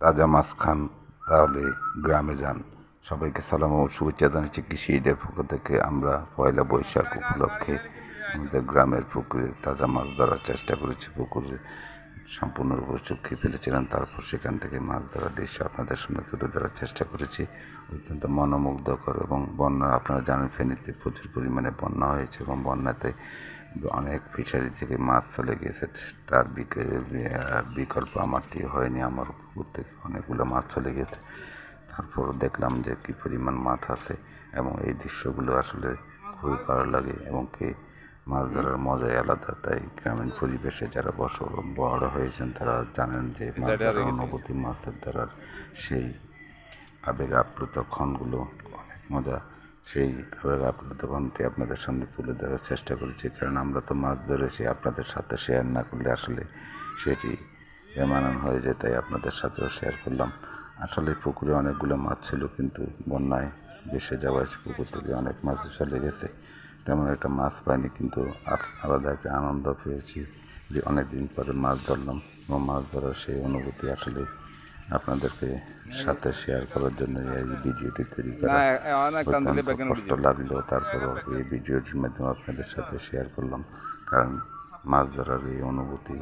তাজা মাছ খান, তাহলে গ্রামে যান। সবাইকে সালাম ও শুভেচ্ছা জানাচ্ছি কৃষি ঈদের পক্ষ থেকে। আমরা পয়লা বৈশাখ উপলক্ষে আমাদের গ্রামের পুকুরে তাজা মাছ ধরার চেষ্টা করেছি। পুকুরে সম্পূর্ণরূপে চুক্তি ফেলেছিলাম। তারপর সেখান থেকে মাছ ধরার দৃশ্য আপনাদের সামনে তুলে ধরার চেষ্টা করেছি। অত্যন্ত মনোমুগ্ধকর এবং বন্যা, আপনারা জানেন ফেনীতে প্রচুর পরিমাণে বন্যা হয়েছে এবং বন্যাতে অনেক ফিশারি থেকে মাছ চলে গেছে। তার বিকে- বিকল্প আমারটি হয়নি। আমার পুকুর থেকে অনেকগুলো মাছ চলে গেছে। তারপর দেখলাম যে কী পরিমাণ মাছ আছে এবং এই দৃশ্যগুলো আসলে খুবই ভালো লাগে এবং কি মাছ ধরার মজাই আলাদা। তাই গ্রামীণ পরিবেশে যারা বস বড় হয়েছেন তারা জানেন যে মাছ ধরার অনুভূতি মাছের ধরার সেই আবেগ আপ্লুত ক্ষণগুলো অনেক মজা। সেই ক্ষণটি আপনাদের সামনে তুলে ধরার চেষ্টা করেছি, কারণ আমরা তো মাছ ধরেছি, আপনাদের সাথে শেয়ার না করলে আসলে সেটি বেমানান হয়ে যায়, তাই আপনাদের সাথেও শেয়ার করলাম। আসলে পুকুরে অনেকগুলো মাছ ছিল, কিন্তু বন্যায় ভেসে যাওয়ায় পুকুর থেকে অনেক মাছ চলে গেছে। তেমন একটা মাছ পাইনি, কিন্তু আলাদা একটা আনন্দ পেয়েছি যে অনেক দিন পরে মাছ ধরলাম, এবং মাছ ধরার সেই অনুভূতি আসলে আপনাদেরকে সাথে শেয়ার করার জন্য এই ভিডিওটি তৈরি করা কষ্ট লাগল। তারপরও এই ভিডিওটির মাধ্যমে আপনাদের সাথে শেয়ার করলাম। কারণ মাছ ধরার এই অনুভূতি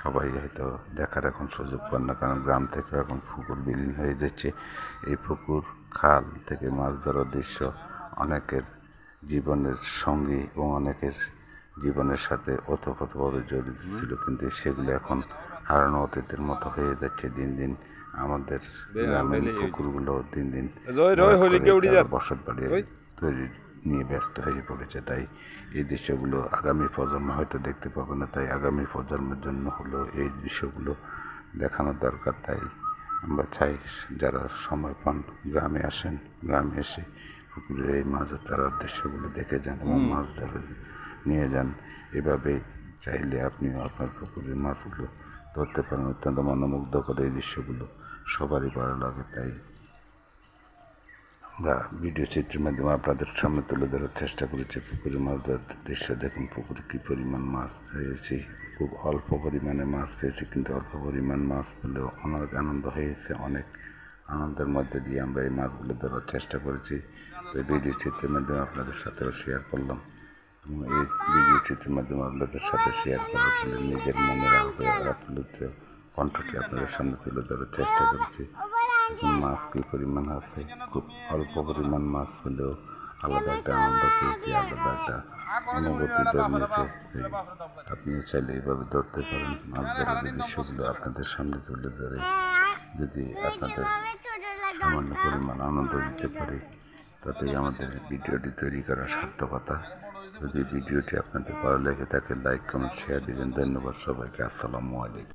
সবাই হয়তো দেখার এখন সুযোগ পান না কারণ গ্রাম থেকে এখন পুকুর বিলীন হয়ে যাচ্ছে। এই পুকুর খাল থেকে মাছ ধরার দৃশ্য অনেকের জীবনের সঙ্গী এবং অনেকের জীবনের সাথে ওতপ্রোতভাবে জড়িত ছিল কিন্তু সেগুলো এখন হারানো অতীতের মতো হয়ে যাচ্ছে দিন দিন। আমাদের গ্রামের পুকুরগুলো দিন দিন বসত বাড়ি তৈরি নিয়ে ব্যস্ত হয়ে পড়েছে। তাই এই দৃশ্যগুলো আগামী প্রজন্ম হয়তো দেখতে পাবে না। তাই আগামী প্রজন্মের জন্য হলো এই দৃশ্যগুলো দেখানো দরকার। তাই আমরা চাই যারা সময় পান গ্রামে আসেন গ্রামে এসে পুকুরের এই মাছ ধরার দৃশ্যগুলো দেখে যান এবং মাছ ধরে নিয়ে যান। এভাবে চাইলে আপনিও আপনার পুকুরের মাছগুলো ধরতে পারেন অত্যন্ত মনোমুগ্ধ করে এই দৃশ্যগুলো। সবারই ভালো লাগে, তাই আমরা ভিডিও চিত্রের মাধ্যমে আপনাদের সামনে তুলে ধরার চেষ্টা করেছি। পুকুরে মাছ ধরার দৃশ্য দেখুন, পুকুরে কী পরিমাণ মাছ পেয়েছি, খুব অল্প পরিমাণে মাছ পেয়েছি, কিন্তু অল্প পরিমাণ মাছ পেলেও অনেক আনন্দ হয়েছে, অনেক আনন্দের মধ্যে দিয়ে আমরা এই মাছগুলো ধরার চেষ্টা করেছি। তো ভিডিও চিত্রের মাধ্যমে আপনাদের সাথেও শেয়ার করলাম। এই ভিডিও চিত্রের মাধ্যমে আপনাদের সাথে শেয়ার করার ফলে নিজের মনের আপ্লুত কণ্ঠটি আপনাদের সামনে তুলে ধরার চেষ্টা করেছি। মাছ কী পরিমাণ আছে? খুব অল্প পরিমাণ মাছ হলেও আলাদা একটা আনন্দ পেয়েছি, আলাদা একটা অনুভূতি জন্মেছে। আপনিও চাইলে এইভাবে ধরতে পারেন মাছ ধরার দৃশ্যগুলো আপনাদের সামনে তুলে ধরে। যদি আপনাদের সামান্য পরিমাণ আনন্দ দিতে পারি, তাতেই আমাদের ভিডিওটি তৈরি করার সার্থকতা। যদি ভিডিওটি আপনাদের ভালো লেগে থাকে লাইক কমেন্ট শেয়ার দিবেন। ধন্যবাদ সবাইকে। আসসালামু আলাইকুম।